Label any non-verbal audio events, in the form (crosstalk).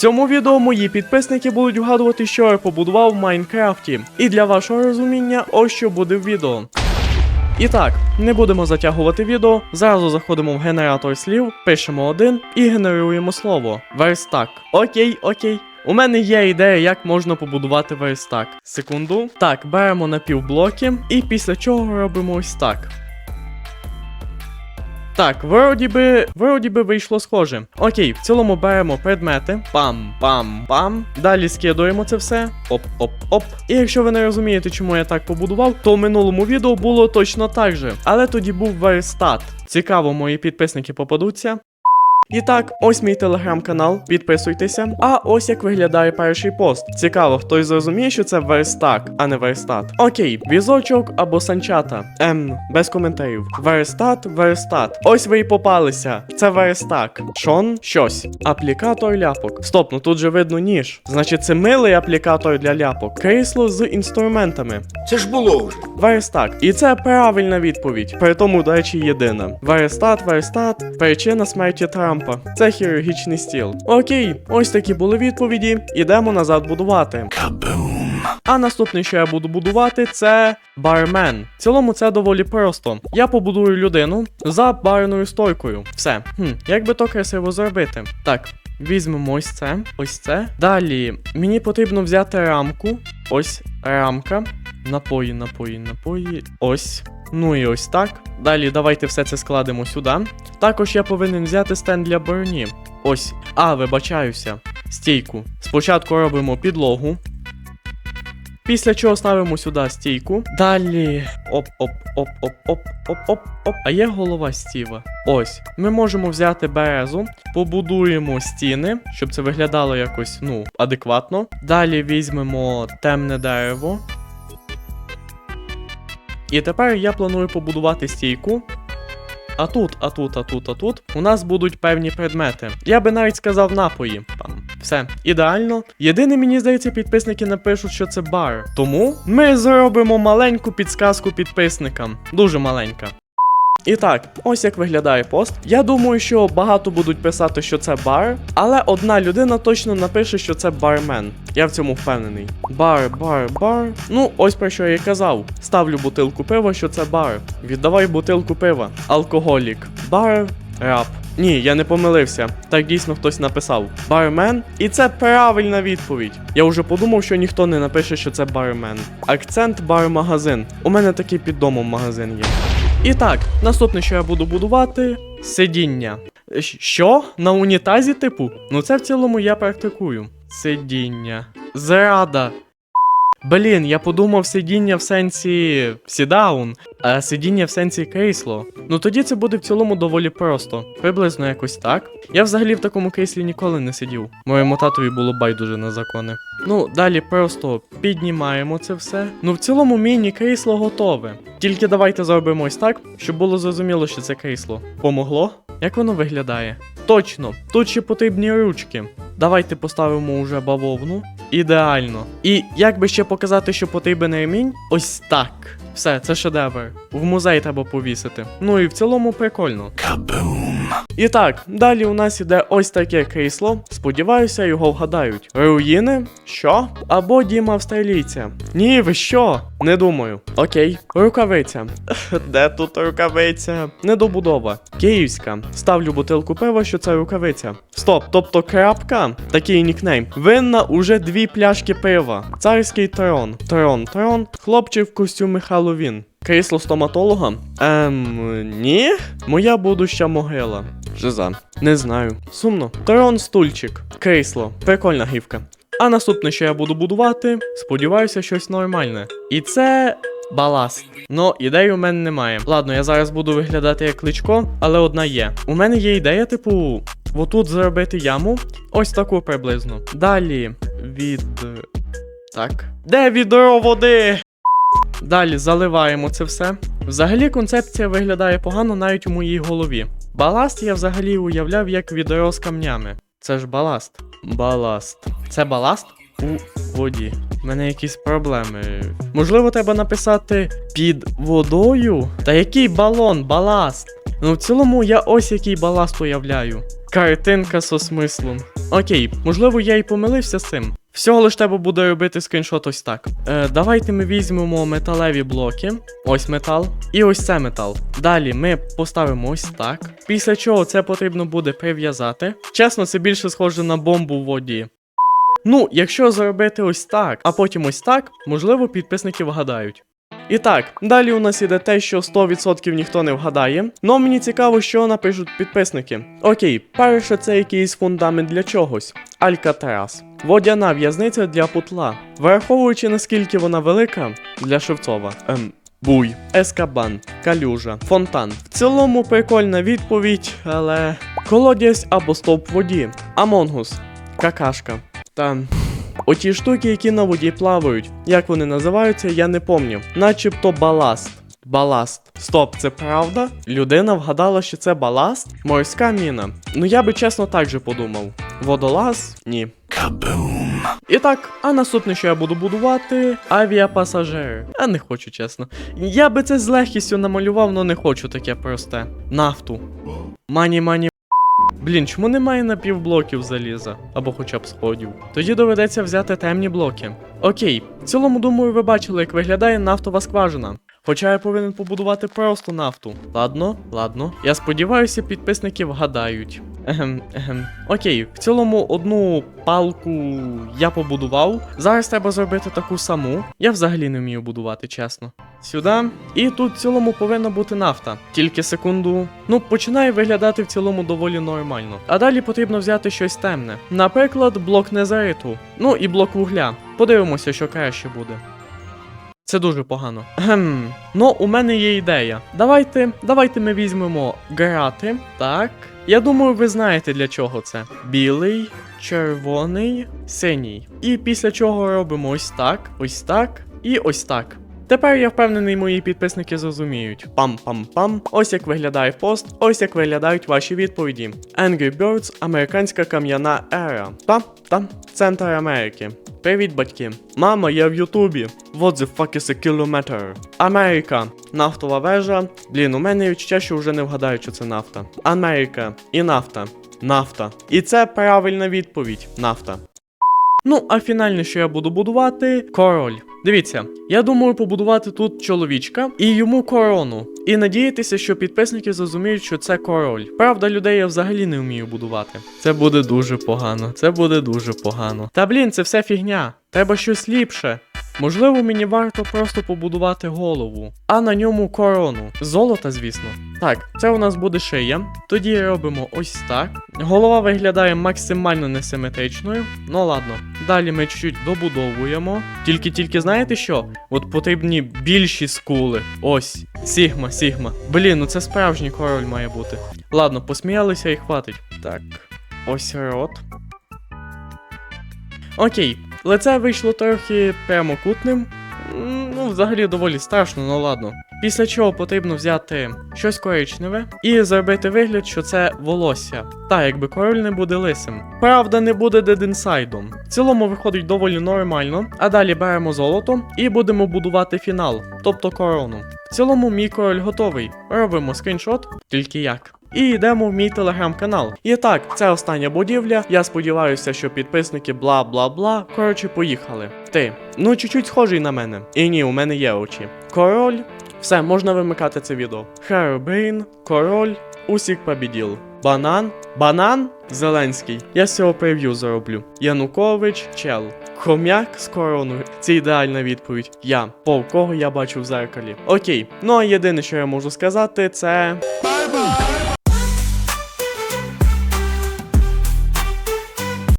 цьому відео мої підписники будуть вгадувати, що я побудував в Майнкрафті. І для вашого розуміння, ось що буде в відео. І так, не будемо затягувати відео. Зразу заходимо в генератор слів, пишемо один і генеруємо слово верстак. Окей, окей. У мене є ідея, як можна побудувати верстак. Секунду. Так, беремо напівблоки і після чого робимо ось так. Так, вроді би, вроді би вийшло схоже. Окей, в цілому беремо предмети. Пам-пам-пам. Далі скидуємо це все. Оп-оп-оп. І якщо ви не розумієте, чому я так побудував, то в минулому відео було точно так же. Але тоді був верстат. Цікаво, мої підписники попадуться. І так, ось мій телеграм-канал, підписуйтеся. А ось як виглядає перший пост. Цікаво, хтось зрозуміє, що це верстак, а не верстат. Окей, візочок або санчата. Ем, без коментарів. Верстат, верстат. Ось ви і попалися. Це верстак. Шон, щось. Аплікатор ляпок. Стоп, ну тут же видно ніж. Значить, це милий аплікатор для ляпок. Крісло з інструментами. Це ж було вже. Верстак. І це правильна відповідь. При тому, до речі, єдина. Верстат, верстат, причина смерті Трампа. Це хірургічний стіл. Окей, ось такі були відповіді. Ідемо назад будувати. Кабум. А наступне, що я буду будувати, це бармен. В цілому це доволі просто. Я побудую людину за барною стойкою. Все. Хм, як би то красиво зробити? Так. Візьмемо ось це, ось це. Далі мені потрібно взяти рамку. Ось рамка. Напої, напої, напої. Ось. Ну і ось так. Далі давайте все це складемо сюди. Також я повинен взяти стенд для броні. Ось. А, вибачаюся. Стійку. Спочатку робимо підлогу. Після чого ставимо сюди стійку. Далі. Оп-оп-оп-оп-оп-оп-оп. А є голова стіва. Ось. Ми можемо взяти березу, побудуємо стіни, щоб це виглядало якось, ну, адекватно. Далі візьмемо темне дерево. І тепер я планую побудувати стійку. А тут, а тут, а тут, а тут у нас будуть певні предмети. Я би навіть сказав напої. Пам. Все, ідеально. Єдине, мені здається, підписники напишуть, що це бар. Тому ми зробимо маленьку підсказку підписникам. Дуже маленька. І так, ось як виглядає пост. Я думаю, що багато будуть писати, що це бар, але одна людина точно напише, що це бармен. Я в цьому впевнений. Бар, бар, бар. Ну, ось про що я і казав. Ставлю бутилку пива, що це бар. Віддавай бутилку пива. Алкоголік. Бар, раб. Ні, я не помилився. Так дійсно хтось написав. Бармен. І це правильна відповідь. Я вже подумав, що ніхто не напише, що це бармен. Акцент бар-магазин. У мене такий під домом магазин є. І так, наступне, що я буду будувати сидіння. Що? На унітазі, типу? Ну це в цілому я практикую. Сидіння. Зрада. Блін, я подумав сидіння в сенсі сідаун, а сидіння в сенсі крісло. Ну тоді це буде в цілому доволі просто. Приблизно якось так. Я взагалі в такому кріслі ніколи не сидів. Моєму татові було байдуже на закони. Ну, далі просто піднімаємо це все. Ну, в цілому міні-крісло готове. Тільки давайте зробимо ось так, щоб було зрозуміло, що це крісло. Помогло? Як воно виглядає? Точно, тут ще потрібні ручки. Давайте поставимо уже бавовну. Ідеально. І як би ще показати, що потрібен ремінь? Ось так. Все, це шедевр. В музей треба повісити. Ну і в цілому прикольно. І так, далі у нас іде ось таке крісло. Сподіваюся, його вгадають. Руїни? Що? Або дім австралійця. Ні, ви що? Не думаю. Окей. Рукавиця. (laughs) Де тут рукавиця? Недобудова. Київська. Ставлю бутилку пива, що це рукавиця. Стоп, тобто крапка, такий нікнейм. Винна уже дві пляшки пива. Царський трон. Трон, трон. Хлопчик в костюмі Хеллоуін. Крісло стоматолога? Ем, ні. Моя будуща могила. Жиза. Не знаю. Сумно. Трон стульчик. Крісло. Прикольна гівка. А наступне, що я буду будувати, сподіваюся, щось нормальне. І це. Баласт. Ну, ідей у мене немає. Ладно, я зараз буду виглядати як кличко, але одна є. У мене є ідея, типу, отут зробити яму. Ось таку приблизно. Далі від. Так. Де відро води? Далі заливаємо це все. Взагалі концепція виглядає погано навіть у моїй голові. Баласт я взагалі уявляв як відро з камнями. Це ж баласт. Баласт. Це баласт у воді. У мене якісь проблеми. Можливо, треба написати під водою? Та який балон, баласт? Ну, в цілому я ось який баласт уявляю. Картинка со смислом. Окей, можливо, я й помилився з цим. Всього лиш треба буде робити скріншот ось так. Е, давайте ми візьмемо металеві блоки. Ось метал. І ось це метал. Далі ми поставимо ось так. Після чого це потрібно буде прив'язати. Чесно, це більше схоже на бомбу в воді. Ну, якщо зробити ось так, а потім ось так, можливо, підписники вгадають. І так, далі у нас іде те, що 100% ніхто не вгадає. Но мені цікаво, що напишуть підписники. Окей, перше це якийсь фундамент для чогось. Алькатрас. Водяна в'язниця для путла. Враховуючи наскільки вона велика для Шевцова. Ем, Буй, Ескабан, Калюжа, Фонтан. В цілому прикольна відповідь, але. Колодязь або стовп воді. Амонгус. Какашка. Та. Оті штуки, які на воді плавають. Як вони називаються, я не помню. Начебто баласт. Баласт. Стоп, це правда? Людина вгадала, що це баласт? Морська міна. Ну я би чесно так же подумав. Водолаз? Ні. Кабум. І так, а наступне, що я буду будувати, авіапасажири. А не хочу, чесно. Я би це з легкістю намалював, але не хочу таке просте. Нафту. Мані мані. Блін, чому немає напівблоків заліза? Або хоча б сходів. Тоді доведеться взяти темні блоки. Окей, в цілому, думаю, ви бачили, як виглядає нафтова скважина. Хоча я повинен побудувати просто нафту. Ладно, ладно. Я сподіваюся, підписники вгадають. Ехем, ехем. Окей, в цілому одну палку я побудував. Зараз треба зробити таку саму. Я взагалі не вмію будувати, чесно. Сюди. І тут в цілому повинна бути нафта. Тільки секунду. Ну, починає виглядати в цілому доволі нормально. А далі потрібно взяти щось темне. Наприклад, блок незариту. Ну і блок вугля. Подивимося, що краще буде. Це дуже погано. Гм. Ну, у мене є ідея. Давайте, давайте ми візьмемо грати. Так. Я думаю, ви знаєте для чого це. Білий, червоний, синій. І після чого робимо ось так, ось так і ось так. Тепер я впевнений, мої підписники зрозуміють. Пам-пам-пам. Ось як виглядає пост, ось як виглядають ваші відповіді. Angry Birds, американська кам'яна ера. Та, та, центр Америки. Привіт, батьки. Мама, я в Ютубі. What the fuck is a kilometer? Америка. Нафтова вежа. Блін, у мене відчуття, що вже не вгадають, що це нафта. Америка. І нафта. Нафта. І це правильна відповідь. Нафта. Ну, а фінальне, що я буду будувати король. Дивіться, я думаю побудувати тут чоловічка і йому корону. І надіятися, що підписники зрозуміють, що це король. Правда, людей я взагалі не вмію будувати. Це буде дуже погано. Це буде дуже погано. Та блін, це все фігня. Треба щось ліпше. Можливо, мені варто просто побудувати голову, а на ньому корону. Золота, звісно. Так, це у нас буде шия. Тоді робимо ось так. Голова виглядає максимально несиметричною. Ну ладно. Далі ми чуть-чуть добудовуємо. Тільки тільки знаєте що? От потрібні більші скули. Ось. Сігма, сігма. Блін, ну це справжній король має бути. Ладно, посміялися і хватить. Так. Ось рот. Окей, лице вийшло трохи прямокутним. Ну, взагалі доволі страшно, ну ладно. Після чого потрібно взяти щось коричневе і зробити вигляд, що це волосся. Та якби король не буде лисим. Правда, не буде дедінсайдом. В цілому виходить доволі нормально. А далі беремо золото і будемо будувати фінал, тобто корону. В цілому мій король готовий. Робимо скріншот, тільки як. І йдемо в мій телеграм-канал. І так, це остання будівля. Я сподіваюся, що підписники бла бла бла. Коротше, поїхали. Ти. Ну, чуть-чуть схожий на мене. І ні, у мене є очі. Король. Все, можна вимикати це відео. Хербейн, король, усіх побіділ. Банан, банан, Зеленський. Я з цього прев'ю зароблю. Янукович, чел. Хом'як з короною. Це ідеальна відповідь. Я. По кого я бачу в зеркалі. Окей. Ну а єдине, що я можу сказати, це.